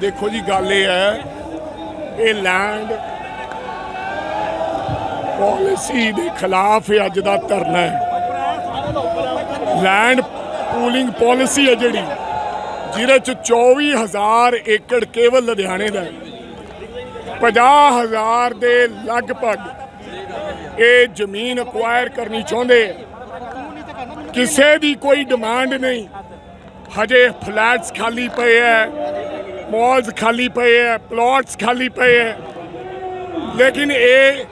ਦੇਖੋ ਜੀ, ਗੱਲ ਇਹ ਹੈ, ਇਹ ਲੈਂਡ ਪਾਲਿਸੀ ਦੇ ਖਿਲਾਫ ਅੱਜ ਦਾ ਧਰਨਾ ਹੈ। ਲੈਂਡ ਪੂਲਿੰਗ ਪਾਲਿਸੀ ਹੈ ਜਿਹੜੀ, ਜਿਹਦੇ ਚ 24000 ਏਕੜ ਕੇਵਲ ਲੁਧਿਆਣੇ ਦਾ ਹੈ। 50000 ਦੇ ਲਗਭਗ ਇਹ ਜ਼ਮੀਨ ਅਕਵਾਇਰ ਕਰਨੀ ਚਾਹੁੰਦੇ ਕਿਸੇ ਦੀ ਕੋਈ ਡਿਮਾਂਡ ਨਹੀਂ। ਹਜੇ ਫਲੈਟਸ ਖਾਲੀ ਪਏ ਹੈ। ਮਾਲਸ ਖਾਲੀ ਪਏ ਹੈ ਪਲਾਟਸ ਖਾਲੀ ਪਏ ਹੈ। ਲੇਕਿਨ ਇਹ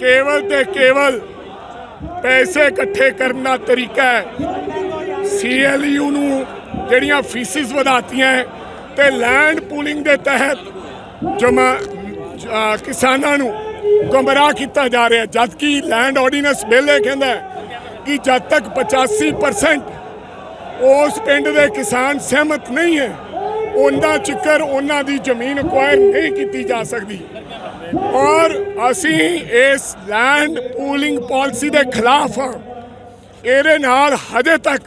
ਕੇਵਲ ਤੇ ਕੇਵਲ ਪੈਸੇ ਇਕੱਠੇ ਕਰਨ ਦਾ ਤਰੀਕਾ ਹੈ। ਸੀਐਲਯੂ ਨੂੰ ਜਿਹੜੀਆਂ ਫੀਸਿਸ ਵਧਾਤੀਆਂ ਹੈ ਤੇ ਲੈਂਡ ਪੂਲਿੰਗ ਦੇ ਤਹਿਤ ਜਮਾ ਕਿਸਾਨਾਂ ਨੂੰ ਗੁੰਮਰਾਹ ਕੀਤਾ ਜਾ ਰਿਹਾ ਜਦ ਕਿ ਲੈਂਡ ਆਰਡੀਨੈਂਸ ਬਿੱਲ ਇਹ ਕਹਿੰਦਾ ਕਿ ਜਦ ਤੱਕ 85% ਉਸ ਪਿੰਡ ਦੇ ਕਿਸਾਨ ਸਹਿਮਤ ਨਹੀਂ ਹੈ ਉਹਨਾਂ ਚਿਕਰ ਉਹਨਾਂ ਦੀ ਜ਼ਮੀਨ ਅਕਵਾਇਰ ਨਹੀਂ ਕੀਤੀ ਜਾ ਸਕਦੀ। ਔਰ ਅਸੀਂ ਇਸ ਲੈਂਡ ਪੂਲਿੰਗ ਪਾਲਿਸੀ ਦੇ ਖਿਲਾਫ ਹਾਂ। ਇਹਦੇ ਨਾਲ ਹਜੇ ਤੱਕ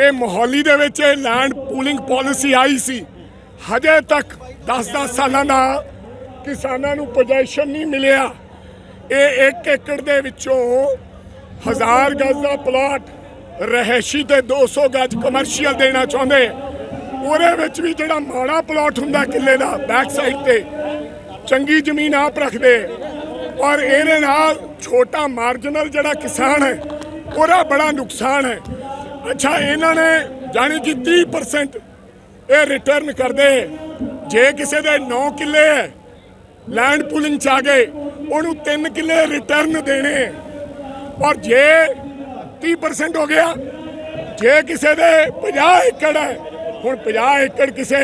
ਇਹ ਮੋਹਾਲੀ ਦੇ ਵਿੱਚ ਇਹ ਲੈਂਡ ਪੂਲਿੰਗ ਪਾਲਿਸੀ ਆਈ ਸੀ। ਹਜੇ ਤੱਕ 10-10 ਸਾਲਾਂ ਦਾ ਕਿਸਾਨਾਂ ਨੂੰ ਪੋਜੀਸ਼ਨ ਨਹੀਂ ਮਿਲਿਆ। ਇਹ 1 ਏਕੜ ਦੇ ਵਿੱਚੋਂ ਹਜ਼ਾਰ ਗਜ਼ ਦਾ ਪਲਾਟ ਰਹਿਸ਼ੀ ਤੇ 200 ਗਜ਼ ਕਮਰਸ਼ੀਅਲ ਦੇਣਾ ਚਾਹੁੰਦੇ। ਉਹਦੇ ਵਿੱਚ ਵੀ ਜਿਹੜਾ ਮਾੜਾ ਪਲਾਟ ਹੁੰਦਾ ਕਿੱਲੇ ਦਾ ਬੈਕ ਸਾਈਡ ਤੇ, ਚੰਗੀ ਜ਼ਮੀਨ ਆਪ ਰੱਖਦੇ। ਔਰ ਇਹਦੇ ਨਾਲ ਛੋਟਾ ਮਾਰਜਨਲ ਜਿਹੜਾ ਕਿਸਾਨ ਹੈ, ਉਹਦਾ ਬੜਾ ਨੁਕਸਾਨ ਹੈ। ਅੱਛਾ, ਇਹਨਾਂ ਨੇ ਜਾਣੀ ਕਿ 30% ਇਹ ਰਿਟਰਨ ਕਰਦੇ। ਜੇ ਕਿਸੇ ਦੇ 9 ਕਿੱਲੇ ਹੈ ਲੈਂਡ ਪੂਲਿੰਗ ਚ ਆ ਗਏ, ਉਹਨੂੰ 3 ਕਿੱਲੇ ਰਿਟਰਨ ਦੇਣੇ। ਔਰ ਜੇ 30% ਹੋ ਗਿਆ, ਜੇ ਕਿਸੇ ਦੇ 50 ਏਕੜ ਹੈ ਹੁਣ 50 ਏਕੜ ਕਿਸੇ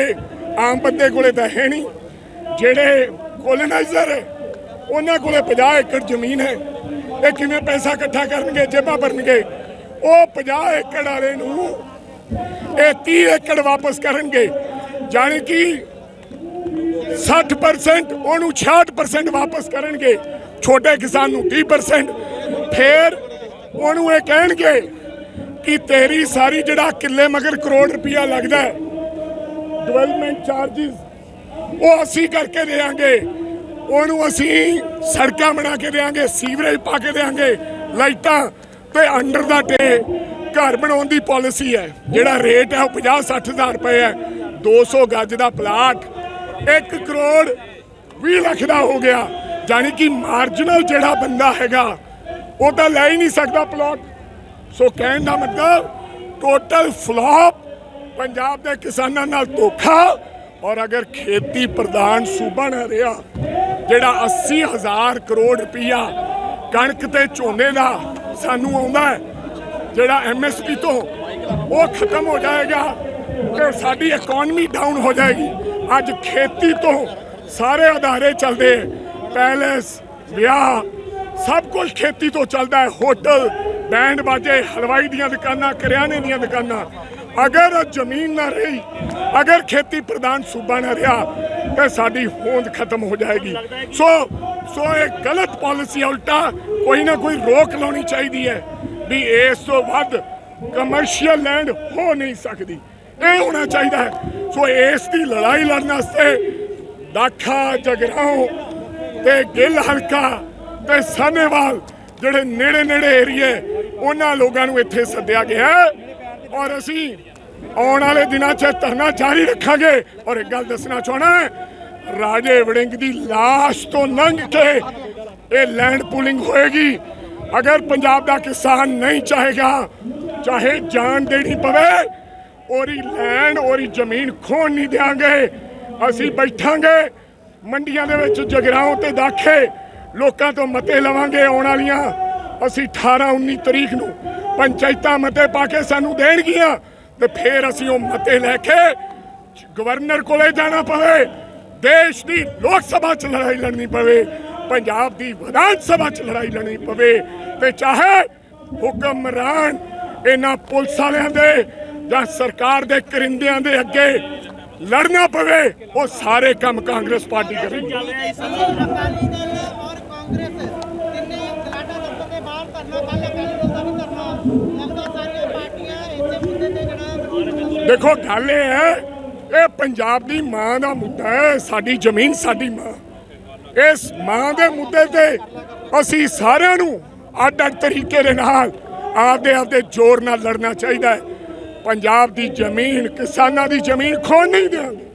ਆਮ ਬੰਦੇ ਕੋਲੇ ਤਾਂ ਹੈ ਨਹੀਂ। ਜਿਹੜੇ ਕੋਲੋਨਾਈਜ਼ਰ ਹੈ, ਉਹਨਾਂ ਕੋਲੇ 50 ਏਕੜ ਜ਼ਮੀਨ ਹੈ। ਇਹ ਕਿਵੇਂ ਪੈਸਾ ਇਕੱਠਾ ਕਰਨਗੇ, ਜੇਬਾਂ ਭਰਨਗੇ? ਉਹ 50 ਏਕੜ ਵਾਲੇ ਨੂੰ ਇਹ 30 ਏਕੜ ਵਾਪਸ ਕਰਨਗੇ। ਜਾਣੀ ਕਿ 60% ਉਹਨੂੰ 66% ਵਾਪਸ ਕਰਨਗੇ। ਛੋਟੇ ਕਿਸਾਨ ਨੂੰ 30% ਫਿਰ ਉਹਨੂੰ ਇਹ ਕਹਿਣਗੇ ਕਿ ਤੇਰੀ ਸਾਰੀ ਜਿਹੜਾ ਕਿੱਲੇ ਮਗਰ ਕਰੋੜ ਰੁਪਇਆ ਲੱਗਦਾ ਡਿਵੈਲਪਮੈਂਟ ਚਾਰजेस ਉਹ ਅਸੀਂ ਕਰਕੇ ਦੇਾਂਗੇ ਉਹਨੂੰ ਅਸੀਂ ਸੜਕਾਂ ਬਣਾ ਕੇ ਦੇਾਂਗੇ ਸੀਵਰੇਜ ਪਾ ਕੇ ਦੇਾਂਗੇ ਲਾਈਟਾਂ ਤੇ ਅੰਡਰ ਦਾ ਟੇ ਘਰ ਬਣਾਉਣ ਦੀ ਪਾਲਿਸੀ ਹੈ। ਜਿਹੜਾ ਰੇਟ ਹੈ ਉਹ 50 60 ਹਜ਼ਾਰ ਰੁਪਏ ਹੈ। 200 ਗੱਜ ਦਾ ਪਲਾਟ 1 ਕਰੋੜ 20 ਲੱਖ ਦਾ ਹੋ ਗਿਆ। ਜਾਨੀ ਕਿ ਮਾਰਜਨਲ ਜਿਹੜਾ ਬੰਦਾ ਹੈਗਾ, ਉਹ ਤਾਂ ਲੈ ਹੀ ਨਹੀਂ ਸਕਦਾ ਪਲਾਟ ਸੋ ਕਹਿਣ ਦਾ ਮਤਲਬ ਟੋਟਲ ਫਲॉप ਪੰਜਾਬ ਦੇ ਕਿਸਾਨਾਂ ਨਾਲ ਧੋਖਾ। ਔਰ ਅਗਰ ਖੇਤੀ ਪ੍ਰਧਾਨ ਸੂਬਾ ਨਾ ਰਿਹਾ, ਜਿਹੜਾ 80000 ਕਰੋੜ ਰੁਪਈਆ ਕਣਕ ਤੇ ਝੋਨੇ ਦਾ ਸਾਨੂੰ ਆਉਂਦਾ ਹੈ, ਜਿਹੜਾ ਐਮਐਸਪੀ ਤੋਂ, ਉਹ ਖਤਮ ਹੋ ਜਾਏਗਾ ਤੇ ਸਾਡੀ ਇਕਨੋਮੀ ਡਾਊਨ ਹੋ ਜਾਏਗੀ। ਅੱਜ ਖੇਤੀ ਤੋਂ ਸਾਰੇ ਅਦਾਰੇ ਚੱਲਦੇ ਪੈਲੇਸ, ਵਿਆਹ, ਸਭ ਕੁਝ ਖੇਤੀ ਤੋਂ ਚੱਲਦਾ ਹੈ, ਹੋਟਲ ਬੈਂਡ ਬਾਜੇ ਹਲਵਾਈ ਦੀਆਂ ਦੁਕਾਨਾਂ, ਕਰਿਆਨੇ ਦੀਆਂ ਦੁਕਾਨਾਂ। ਅਗਰ ਜ਼ਮੀਨ ਨਾ ਰਹੀ, ਅਗਰ ਖੇਤੀ ਪ੍ਰਧਾਨ ਸੂਬਾ ਨਾ ਰਿਹਾ, ਤੇ ਸਾਡੀ ਹੋਂਦ ਖਤਮ ਹੋ ਜਾਏਗੀ। ਸੋ ਸੋ ਇਹ ਗਲਤ ਪਾਲਿਸੀ ਉਲਟਾ ਕੋਈ ਨਾ ਕੋਈ ਰੋਕ ਲਾਉਣੀ ਚਾਹੀਦੀ ਹੈ ਵੀ ਇਸ ਤੋਂ ਵੱਧ ਕਮਰਸ਼ੀਅਲ ਲੈਂਡ ਹੋ ਨਹੀਂ ਸਕਦੀ। ਇਹ ਹੋਣਾ ਚਾਹੀਦਾ ਹੈ। ਸੋ ਇਸ ਦੀ ਲੜਾਈ ਲੜਨ ਵਾਸਤੇ ਦਾਖਾ, ਜਗਰਾਉਂ ਤੇ ਗਿੱਲ ਹਲਕਾ ਤੇ ਸਾਨੇਵਾਲ ਜਿਹੜੇ ਨੇੜੇ ਨੇੜੇ ਏਰੀਏ ਉਹਨਾਂ ਲੋਕਾਂ ਨੂੰ ਇੱਥੇ ਸੱਦਿਆ ਗਿਆ ਔਰ ਅਸੀਂ ਆਉਣ ਵਾਲੇ ਦਿਨਾਂ 'ਚ ਧਰਨਾ ਜਾਰੀ ਰੱਖਾਂਗੇ। ਔਰ ਇੱਕ ਗੱਲ ਦੱਸਣਾ ਚਾਹਣਾ ਰਾਜੇ ਵੜਿੰਗ ਦੀ লাশ ਤੋਂ ਲੰਘ ਕੇ ਇਹ ਲੈਂਡ ਪੂਲਿੰਗ ਹੋਏਗੀ। ਅਗਰ ਪੰਜਾਬ ਦਾ ਕਿਸਾਨ ਨਹੀਂ ਚਾਹੇਗਾ, ਚਾਹੇ ਜਾਨ ਦੇਣੀ ਪਵੇ ਔਰੀ ਲੈਂਡ ਔਰੀ ਜ਼ਮੀਨ ਖੋਣ ਨਹੀਂ ਦੇਾਂਗੇ ਅਸੀਂ ਬੈਠਾਂਗੇ ਮੰਡੀਆਂ ਦੇ ਵਿੱਚ ਜਗਰਾਉਂ ਤੇ ਦਾਖੇ। ਲੋਕਾਂ ਤੋਂ ਮਤੇ ਲਵਾਂਗੇ, ਆਉਣ ਵਾਲੀਆਂ। ਅਸੀਂ 18 19 ਤਰੀਕ ਨੂੰ ਪੰਚਾਇਤਾਂ ਮਤੇ ਪਾ ਕੇ ਸਾਨੂੰ ਦੇਣਗੀਆਂ ਤੇ ਫਿਰ ਅਸੀਂ ਉਹ ਮਤੇ ਲੈ ਕੇ ਗਵਰਨਰ ਕੋਲੇ ਜਾਣਾ ਪਵੇ। ਦੇਸ਼ ਦੀ ਲੋਕ ਸਭਾ 'ਚ ਲੜਾਈ ਲੜਨੀ ਪਵੇ, ਪੰਜਾਬ ਦੀ ਵਿਧਾਨ ਸਭਾ 'ਚ ਲੜਾਈ ਲੜਨੀ ਪਵੇ ਤੇ ਚਾਹੇ ਹੁਕਮਰਾਨ ਇਹਨਾਂ ਪੁਲਿਸ ਵਾਲਿਆਂ ਦੇ ਜਾਂ ਸਰਕਾਰ ਦੇ ਕਰਿੰਦਿਆਂ ਦੇ ਅੱਗੇ ਲੜਨਾ ਪਵੇ, ਉਹ ਸਾਰੇ ਕੰਮ ਕਾਂਗਰਸ ਪਾਰਟੀ ਕਰੇਗੀ। ਕਾਂਗਰਸ ਤਿੰਨੇ ਗਲਾਡਾ ਦਫ਼ਤਰ ਦੇ ਬਾਹਰ ਧਰਨਾ ਕੱਲ ਅਕਾਲੀ ਦਲ ਦਾ ਵੀ ਧਰਨਾ ਲੱਗਦਾ ਸਾਰੀਆਂ ਪਾਰਟੀਆਂ ਇਸੇ ਮੁੱਦੇ ਤੇ ਜਿਹੜਾ ਦੇਖੋ ਗੱਲ ਇਹ ਹੈ ਇਹ ਪੰਜਾਬ ਦੀ ਮਾਂ ਦਾ ਮੁੱਦਾ ਹੈ ਸਾਡੀ ਜ਼ਮੀਨ ਸਾਡੀ ਮਾਂ। ਇਸ ਮਾਂ ਦੇ ਮੁੱਦੇ ਤੇ ਅਸੀਂ ਸਾਰਿਆਂ ਨੂੰ ਅੱਡ ਅੱਡ ਤਰੀਕੇ ਦੇ ਨਾਲ ਆਪਦੇ ਆਪਦੇ ਜ਼ੋਰ ਨਾਲ ਲੜਨਾ ਚਾਹੀਦਾ ਹੈ। ਪੰਜਾਬ ਦੀ ਜ਼ਮੀਨ ਕਿਸਾਨਾਂ ਦੀ ਜ਼ਮੀਨ ਖੋਣ ਨਹੀਂ ਦੇਵਾਂਗੇ